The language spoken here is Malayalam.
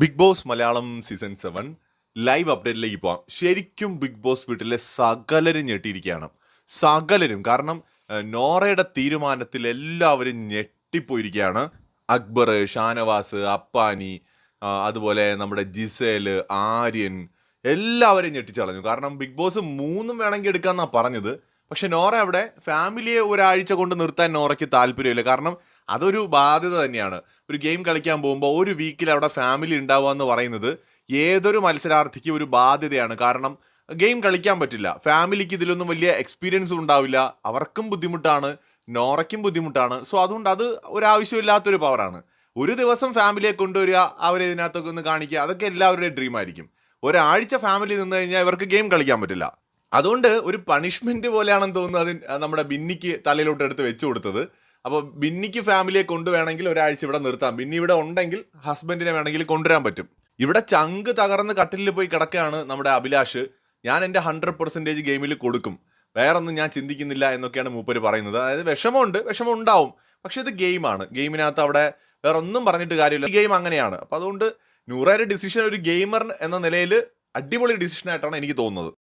Big Boss Malayalam season seven live അപ്ഡേറ്റിലേക്ക് പോവാം. ശരിക്കും ബിഗ് ബോസ് വീട്ടിലെ സകലരും ഞെട്ടിയിരിക്കുകയാണ്. സകലരും. കാരണം നോറയുടെ തീരുമാനത്തിൽ എല്ലാവരും ഞെട്ടിപ്പോയിരിക്കുകയാണ്. അക്ബർ ഷാനവാസ് അപ്പാനി അതുപോലെ നമ്മുടെ ജിസേൽ ആര്യൻ എല്ലാവരെയും ഞെട്ടിച്ചളഞ്ഞു കാരണം ബിഗ് ബോസ് മൂന്നും വേണമെങ്കിൽ എടുക്കാമെന്നാണ് പറഞ്ഞത്. പക്ഷെ നോറ അവിടെ ഫാമിലിയെ ഒരാഴ്ച കൊണ്ട് നിർത്താൻ നോറയ്ക്ക് താല്പര്യമില്ല. കാരണം അതൊരു ബാധ്യത തന്നെയാണ്. ഒരു ഗെയിം കളിക്കാൻ പോകുമ്പോൾ ഒരു വീക്കിൽ അവിടെ ഫാമിലി ഉണ്ടാവുക എന്ന് പറയുന്നത് ഏതൊരു മത്സരാർത്ഥിക്കും ഒരു ബാധ്യതയാണ്. കാരണം ഗെയിം കളിക്കാൻ പറ്റില്ല. ഫാമിലിക്ക് ഇതിലൊന്നും വലിയ എക്സ്പീരിയൻസും ഉണ്ടാവില്ല. അവർക്കും ബുദ്ധിമുട്ടാണ്. നോറയ്ക്കും ബുദ്ധിമുട്ടാണ്. സോ അതുകൊണ്ട് അത് ഒരാവശ്യമില്ലാത്തൊരു പവറാണ് ഒരു ദിവസം ഫാമിലിയെ കൊണ്ടുവരിക അവരെ ഇതിനകത്തൊക്കെ ഒന്ന് കാണിക്കുക അതൊക്കെ എല്ലാവരുടെയും ഡ്രീം ആയിരിക്കും. ഒരാഴ്ച ഫാമിലി നിന്ന് കഴിഞ്ഞാൽ ഇവർക്ക് ഗെയിം കളിക്കാൻ പറ്റില്ല. അതുകൊണ്ട് ഒരു പണിഷ്മെന്റ് പോലെയാണെന്ന് തോന്നുന്നു അതിന് നമ്മുടെ ബിന്നിക്ക് തലയിലോട്ട് എടുത്ത് വെച്ചു കൊടുത്തത്. അപ്പോൾ ബിന്നിക്ക് ഫാമിലിയെ കൊണ്ടുവേണമെങ്കിൽ ഒരാഴ്ച ഇവിടെ നിർത്താം. ബിന്നി ഇവിടെ ഉണ്ടെങ്കിൽ ഹസ്ബൻഡിനെ വേണമെങ്കിൽ കൊണ്ടുവരാൻ പറ്റും. ഇവിടെ ചങ്ക് തകർന്ന് കട്ടിലിൽ പോയി കിടക്കുകയാണ് നമ്മുടെ അഭിലാഷ്. ഞാൻ എന്റെ ഹൺഡ്രഡ് പെർസെന്റേജ് ഗെയിമിൽ കൊടുക്കും. വേറൊന്നും ഞാൻ ചിന്തിക്കുന്നില്ല എന്നൊക്കെയാണ് മൂപ്പര് പറയുന്നത്. അതായത് വിഷമമുണ്ട് വിഷമം ഉണ്ടാവും പക്ഷേ ഇത് ഗെയിമാണ് ഗെയിമിനകത്ത് അവിടെ വേറെ ഒന്നും പറഞ്ഞിട്ട് കാര്യമില്ല. ഈ ഗെയിം അങ്ങനെയാണ്. അപ്പോൾ അതുകൊണ്ട് നൂറായിരം ഡിസിഷൻ ഒരു ഗെയിമർ എന്ന നിലയിൽ അടിപൊളി ഡിസിഷനായിട്ടാണ് എനിക്ക് തോന്നുന്നത്.